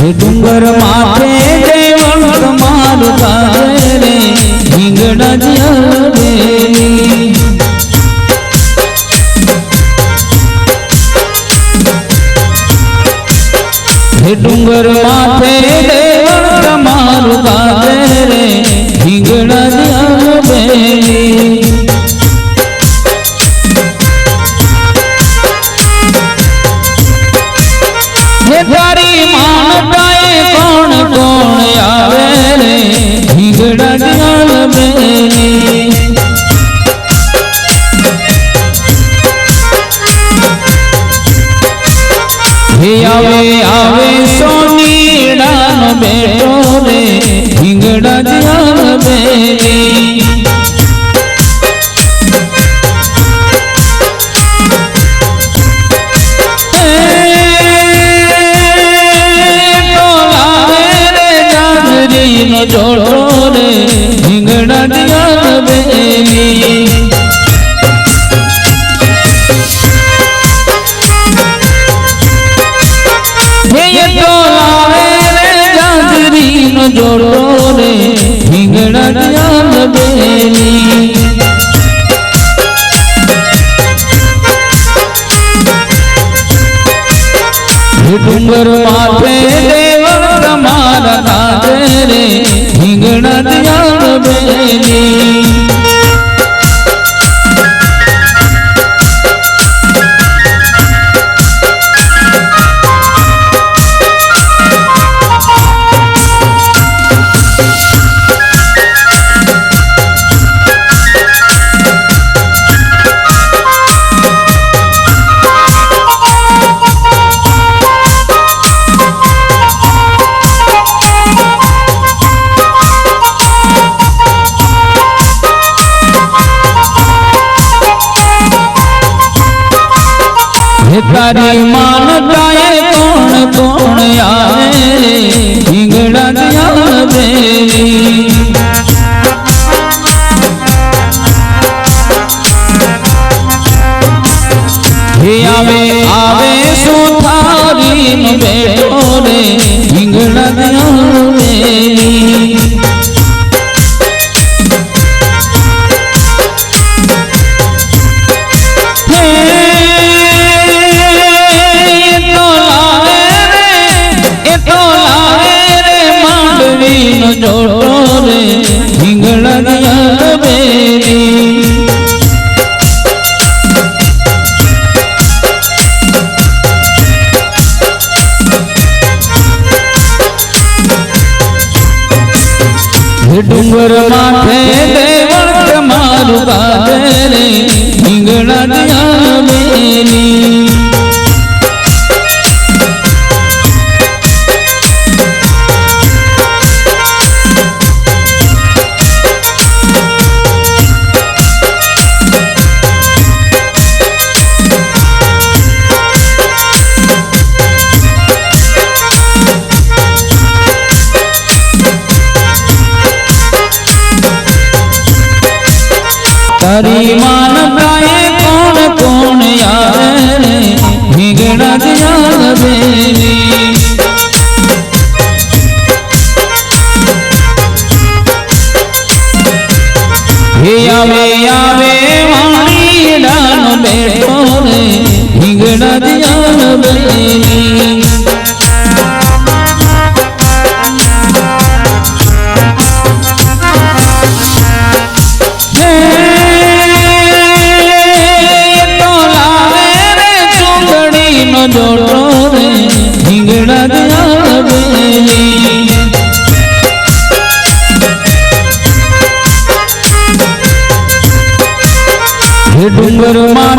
ડુંગર માથે દેવણ તમારું તારે હિંગડા જ્યાં આવે આવે સોનીડાનો બેટો તારી માનતા કોણ કોણ આવે હિંગડા દેવર માથે દેવર તમારું બાજે તારી માનતા એ કોણ કોણ યાર? હે આવે Tarará.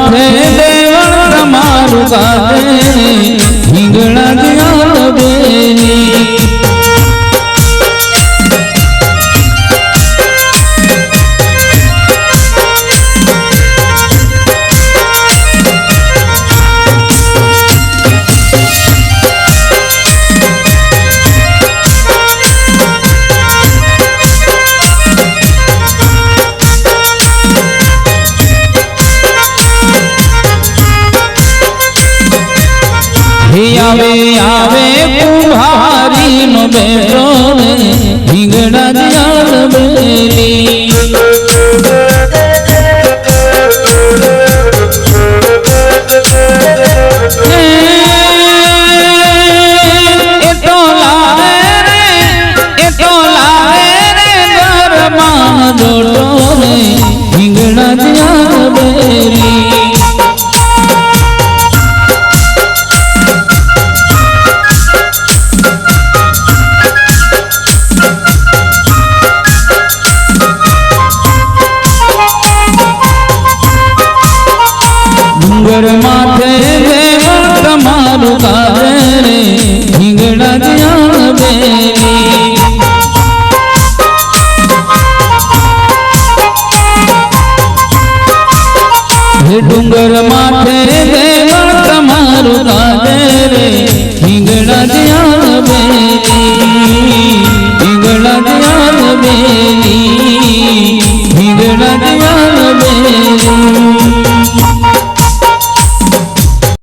આવે આવે કુંભારી નો બેટો ડુંગર માથે દેવા તમારું કાજર હિંગડા જ્યાં બેલી. ડુંગર માથે